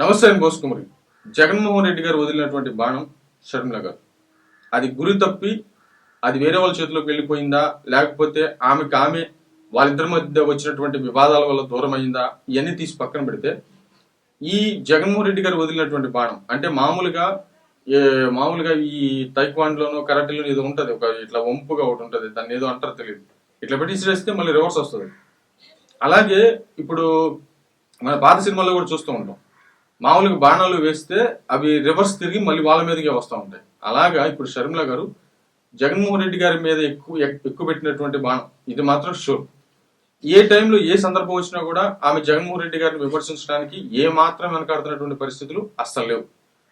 నమస్తే అండి జగన్మోహన్ రెడ్డి గారు వదిలినటువంటి బాణం షర్మిల గారు. అది గురి తప్పి అది వేరే వాళ్ళ చేతిలోకి వెళ్ళిపోయిందా? లేకపోతే ఆమెకు ఆమె వాళ్ళిద్దరి మధ్య వచ్చినటువంటి వివాదాల వల్ల దూరం అయిందా ఇవన్నీ తీసి పక్కన పెడితే ఈ జగన్మోహన్ రెడ్డి గారు వదిలినటువంటి బాణం అంటే మామూలుగా ఏ మామూలుగా ఈ తైక్వాండ్లోనో కరాటీలోనో ఏదో ఉంటుంది. ఒక ఇట్లా వంపుగా ఒకటి ఉంటుంది. దాన్ని ఏదో అంటారు తెలియదు. ఇట్లా పెట్టి మళ్ళీ రివర్స్ వస్తుంది. అలాగే ఇప్పుడు మన పాత సినిమాల్లో కూడా చూస్తూ ఉంటాం. మామూలుగా బాణాలు వేస్తే అవి రివర్స్ తిరిగి మళ్ళీ వాళ్ళ మీదకే వస్తూ ఉంటాయి. అలాగా ఇప్పుడు షర్మిల గారు జగన్మోహన్ రెడ్డి గారి మీద ఎక్కువ ఎక్కువ పెట్టినటువంటి బాణం. ఇది మాత్రం షూర్ ఏ టైంలో ఏ సందర్భం వచ్చినా కూడా ఆమె జగన్మోహన్ రెడ్డి గారిని విమర్శించడానికి ఏ మాత్రం వెనకాడుతున్నటువంటి పరిస్థితులు అస్సలు లేవు.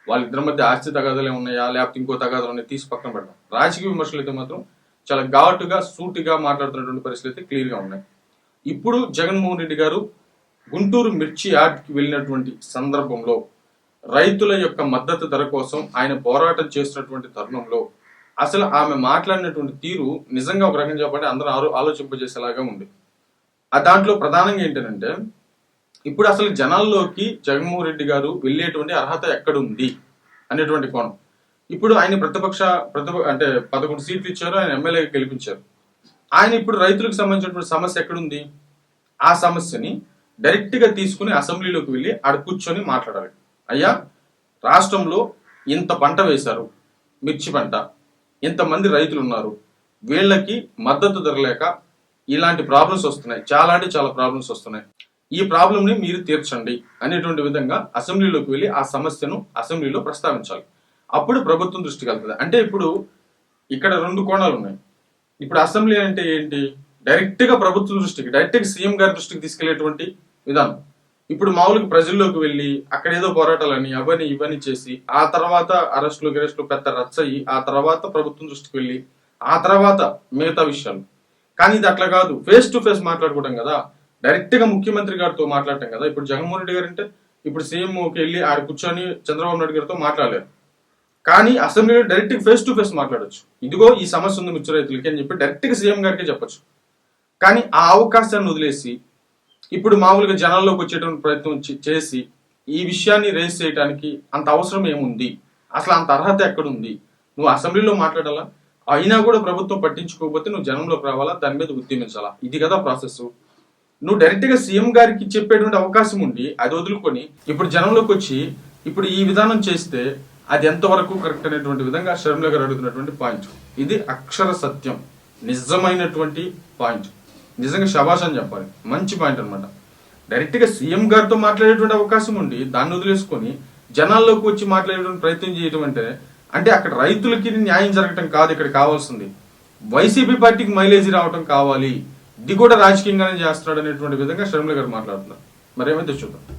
వాళ్ళిద్దరి మధ్య ఆస్తి తగాదాలే ఉన్నాయా లేకపోతే ఇంకో తగాదాలు ఉన్నాయి? తీసి పక్కన పెడదాం. రాజకీయ విమర్శలు అయితే మాత్రం చాలా ఘాటుగా సూటిగా మాట్లాడుతున్నటువంటి పరిస్థితులు అయితే క్లియర్గా ఉన్నాయి. ఇప్పుడు జగన్మోహన్ రెడ్డి గారు గుంటూరు మిర్చి యార్డ్కి వెళ్ళినటువంటి సందర్భంలో రైతుల యొక్క మద్దతు ధర కోసం ఆయన పోరాటం చేస్తున్నటువంటి తరుణంలో అసలు ఆమె మాట్లాడినటువంటి తీరు నిజంగా ఒక రకం చెప్పండి అందరూ ఆరో ఆలోచింపజేసేలాగా ఉంది. ఆ దాంట్లో ప్రధానంగా ఏంటంటే ఇప్పుడు అసలు జనాల్లోకి జగన్మోహన్ రెడ్డి గారు వెళ్ళేటువంటి అర్హత ఎక్కడుంది అనేటువంటి కోణం. ఇప్పుడు ఆయన ప్రతిపక్ష ప్రతిప అంటే పదకొండు సీట్లు ఇచ్చారు ఆయన ఎమ్మెల్యే గెలిపించారు. ఆయన ఇప్పుడు రైతులకు సంబంధించినటువంటి సమస్య ఎక్కడుంది? ఆ సమస్యని డైరెక్ట్గా తీసుకుని అసెంబ్లీలోకి వెళ్ళి ఆడ కూర్చొని మాట్లాడాలి. అయ్యా రాష్ట్రంలో ఇంత పంట వేశారు మిర్చి పంట ఇంతమంది రైతులు ఉన్నారు వీళ్ళకి మద్దతు ధరలేక ఇలాంటి ప్రాబ్లమ్స్ వస్తున్నాయి చాలా అంటే చాలా ప్రాబ్లమ్స్ వస్తున్నాయి. ఈ ప్రాబ్లంని మీరు తీర్చండి అనేటువంటి విధంగా అసెంబ్లీలోకి వెళ్ళి ఆ సమస్యను అసెంబ్లీలో ప్రస్తావించాలి. అప్పుడు ప్రభుత్వం దృష్టికి వెళ్తుంది. అంటే ఇప్పుడు ఇక్కడ రెండు కోణాలు ఉన్నాయి. ఇప్పుడు అసెంబ్లీ అంటే ఏంటి? డైరెక్ట్గా ప్రభుత్వం దృష్టికి డైరెక్ట్గా సీఎం గారి దృష్టికి తీసుకెళ్ళేటువంటి విధానం ఇప్పుడు మామూలుగా ప్రజల్లోకి వెళ్ళి అక్కడ ఏదో పోరాటాలని అవన్నీ ఇవన్నీ చేసి ఆ తర్వాత అరెస్టులు గిరెస్టులు పెద్ద రచ్చయి ఆ తర్వాత ప్రభుత్వం దృష్టికి వెళ్ళి ఆ తర్వాత మిగతా విషయాలు. కానీ ఇది అట్లా కాదు. ఫేస్ టు ఫేస్ మాట్లాడుకోవడం కదా. డైరెక్ట్గా ముఖ్యమంత్రి గారితో మాట్లాడటం కదా. ఇప్పుడు జగన్మోహన్ రెడ్డి గారు అంటే ఇప్పుడు సీఎంకి వెళ్ళి ఆడ కూర్చొని చంద్రబాబు నాయుడు గారితో మాట్లాడలేరు. కానీ అసెంబ్లీలో డైరెక్ట్ ఫేస్ టు ఫేస్ మాట్లాడొచ్చు. ఇదిగో ఈ సమస్య ఉంది మిర్చి రైతులకి అని చెప్పి డైరెక్ట్గా సీఎం గారికి చెప్పొచ్చు. కానీ ఆ అవకాశాన్ని వదిలేసి ఇప్పుడు మామూలుగా జనాల్లోకి వచ్చేటువంటి ప్రయత్నం చేసి ఈ విషయాన్ని రేస్ చేయడానికి అంత అవసరం ఏముంది? అసలు అంత అర్హత ఎక్కడుంది? నువ్వు అసెంబ్లీలో మాట్లాడాలా? అయినా కూడా ప్రభుత్వం పట్టించుకోకపోతే నువ్వు జనంలోకి రావాలా? దాని మీద ఉద్యమించాలా? ఇది కదా ప్రాసెస్ నువ్వు డైరెక్ట్గా సీఎం గారికి చెప్పేటువంటి అవకాశం ఉండి అది వదులుకొని ఇప్పుడు జనంలోకి వచ్చి ఇప్పుడు ఈ విధానం చేస్తే అది ఎంతవరకు కరెక్ట్ అనేటువంటి విధంగా షర్మిల గారు అడుగుతున్నటువంటి పాయింట్ ఇది అక్షర సత్యం. నిజమైనటువంటి పాయింట్ నిజంగా శబాష్ అని చెప్పాలి. మంచి పాయింట్ అనమాట డైరెక్ట్గా సీఎం గారితో మాట్లాడేటువంటి అవకాశం ఉండి దాన్ని వదిలేసుకొని జనాల్లోకి వచ్చి మాట్లాడేటువంటి ప్రయత్నం చేయడం అంటే అంటే అక్కడ రైతులకి న్యాయం జరగటం కాదు ఇక్కడ కావాల్సింది. వైసీపీ పార్టీకి మైలేజీ రావటం కావాలి. ఇది కూడా రాజకీయంగానే చేస్తున్నాడు అనేటువంటి విధంగా షర్మిల గారు మాట్లాడుతున్నారు. మరేమైతే చూద్దాం.